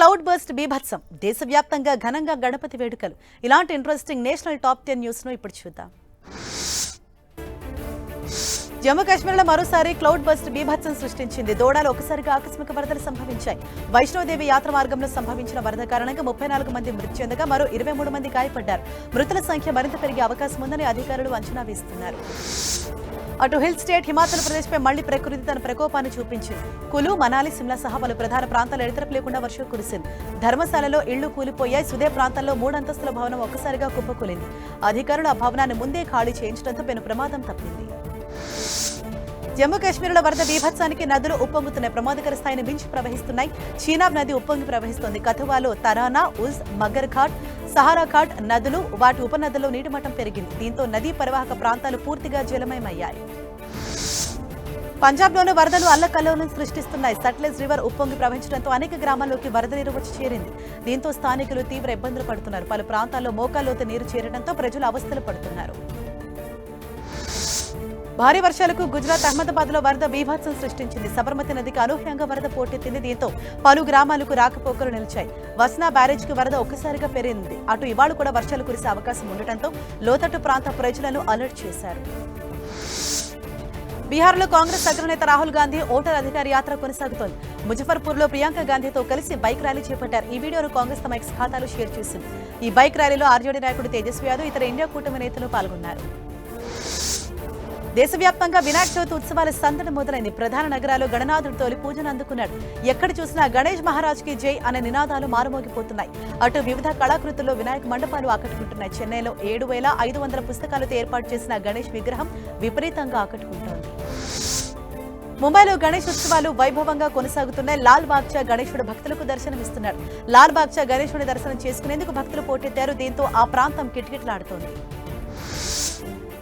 Cloud burst బీభత్సం. దేశవ్యాప్తంగా ఘనంగా గణపతి వేడుకలు. ఇలాంటి ఇంట్రెస్టింగ్ నేషనల్ టాప్ టెన్ న్యూస్ను ఇప్పుడు చూద్దాం. జమ్మూ కాశ్మీర్లో మరోసారి క్లౌడ్ బస్ట్ బీభత్సం సృష్టించింది. దోడాలో ఒకసారిగా ఆకస్మిక వరదలు సంభవించాయి. వైష్ణోదేవి యాత్ర మార్గంలో సంభవించిన వరద కారణంగా ముప్పై నాలుగు మంది మృతి చెందగా మరో ఇరవై మూడు మంది గాయపడ్డారు. మృతుల సంఖ్య మరింత పెరిగే అవకాశం ఉందని అధికారులు అంచనా వేస్తున్నారు. అటు హిల్ స్టేట్ హిమాచల్ ప్రదేశ్పై మళ్ళీ ప్రకృతి తన ప్రకోపాన్ని చూపించింది. కులు మనాలి సిమ్లా సహా పలు ప్రధాన ప్రాంతాలు ఎడతెరపు లేకుండా వర్షం కురిసింది. ధర్మశాలలో ఇళ్ళు కూలిపోయాయి. సుదే ప్రాంతాల్లో మూడంతస్తుల భవనం ఒక్కసారిగా కుప్పకూలింది అధికారులు ఆ భవనాన్ని ముందే ఖాళీ చేయించడంతో పెను ప్రమాదం తప్పింది. జమ్మూ కాశ్మీర్లో వరద బీభత్సానికి నదులు ఉప్పొంగుతున్నాయి. ప్రమాదకర స్థాయిని మించి ప్రవహిస్తున్నాయి. చీనాబ్ నది ఉప్పొంగి ప్రవహిస్తోంది. కథువాలో తరానా ఉజ్ మగ్గర్ ఘాట్ సహారా ఘాట్ నదులు వాటి ఉపనదుల్లో నీటి మట్టం పెరిగింది. దీంతో నదీ పరివాహక ప్రాంతాలు పూర్తిగా జలమయమయ్యాయి. పంజాబ్లోనూ వరదలు అల్లకల్లోలం సృష్టిస్తున్నాయి. సట్లెజ్ రివర్ ఉప్పొంగి ప్రవహించడంతో అనేక గ్రామాల్లోకి వరద నీరు వచ్చి చేరింది. దీంతో స్థానికులు తీవ్ర ఇబ్బందులు పడుతున్నారు. పలు ప్రాంతాల్లో మోకాల్లోతు నీరు చేరడంతో ప్రజలు అవస్థలు పడుతున్నారు. భారీ వర్షాలకు గుజరాత్ అహ్మదాబాద్లో వరద బీభత్సం సృష్టించింది. సబర్మతి నదికి అనూహ్యంగా వరద పోటెత్తింది దీంతో పలు గ్రామాలకు రాకపోకలు నిలిచాయి. వస్నా బ్యారేజ్కి వరద ఒక్కసారిగా పెరిగింది అటు ఇవాళ కూడా వర్షాలు కురిసే అవకాశం ఉండటంతో లోతట్టు ప్రాంత ప్రజలను అలర్ట్ చేశారు. బీహార్లో కాంగ్రెస్ అగ్రనేత రాహుల్ గాంధీ ఓటర్ అధికార యాత్ర కొనసాగుతోంది. ముజఫర్పూర్లో ప్రియాంక గాంధీతో కలిసి బైక్ ర్యాలీ చేపట్టారు. ఈ వీడియోను కాంగ్రెస్ తమ ఎక్స్ ఖాతాలో షేర్ చేసింది. ఈ బైక్ ర్యాలీలో ఆర్జేడీ నాయకుడు తేజస్వి యాదవ్ ఇతర ఇండియా కూటమి నేతలు పాల్గొన్నారు. దేశవ్యాప్తంగా వినాయక చవితి ఉత్సవాల సందడి మొదలైంది. ప్రధాన నగరాలు గణనాథుడు తోలి పూజను అందుకున్నాడు. ఎక్కడ చూసినా గణేష్ మహారాజ్కి జై అనే నినాదాలు మారుమోగిపోతున్నాయి. అటు వివిధ కళాకృతుల్లో వినాయక మండపాలు ఆకట్టుకుంటున్నాయి. చెన్నైలో ఏడు వేల ఐదు వందల పుస్తకాలతో ఏర్పాటు చేసిన గణేష్ విగ్రహం విపరీతంగా ఆకట్టుకుంటోంది. ముంబైలో గణేష్ ఉత్సవాలు వైభవంగా కొనసాగుతున్నాయి. లాల్ బాగ్చా గణేశుడు భక్తులకు దర్శనమిస్తున్నాడు. లాల్ బాగ్చా గణేశుడి దర్శనం చేసుకునేందుకు భక్తులు పోటెత్తారు. దీంతో ఆ ప్రాంతం కిటకిటలాడుతోంది.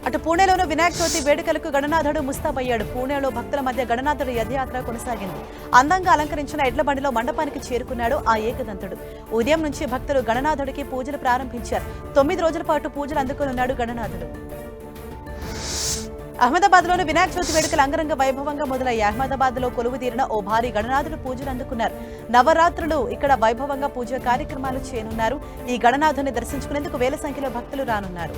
అటు పూణేలోనూ వినాయక చవితి వేడుకలకు గణనాథుడు ముస్తాబయ్యాడు పూణేలో భక్తుల మధ్య గణనాథుడు యథయాత్ర కొనసాగింది. అందంగా అలంకరించిన ఎడ్ల బండిలో మండపానికి చేరుకున్నాడు ఆ ఏకదంతుడు. ఉదయం నుంచి భక్తులు గణనాథుడికి పూజలు ప్రారంభించారు. తొమ్మిది రోజుల పాటు పూజలు అందుకునున్నాడు గణనాథుడు. అహ్మదాబాద్లోని వినాయక చవితి వేడుకలు అంగరంగ వైభవంగా మొదలయ్యాయి. అహ్మదాబాద్లో కొలువు తీరిన ఓ భారీ గణనాథుడు పూజలు అందుకున్నారు. నవరాత్రులు ఇక్కడ వైభవంగా పూజ కార్యక్రమాలు చేయనున్నారు. ఈ గణనాథుని దర్శించుకునేందుకు వేల సంఖ్యలో భక్తులు రానున్నారు.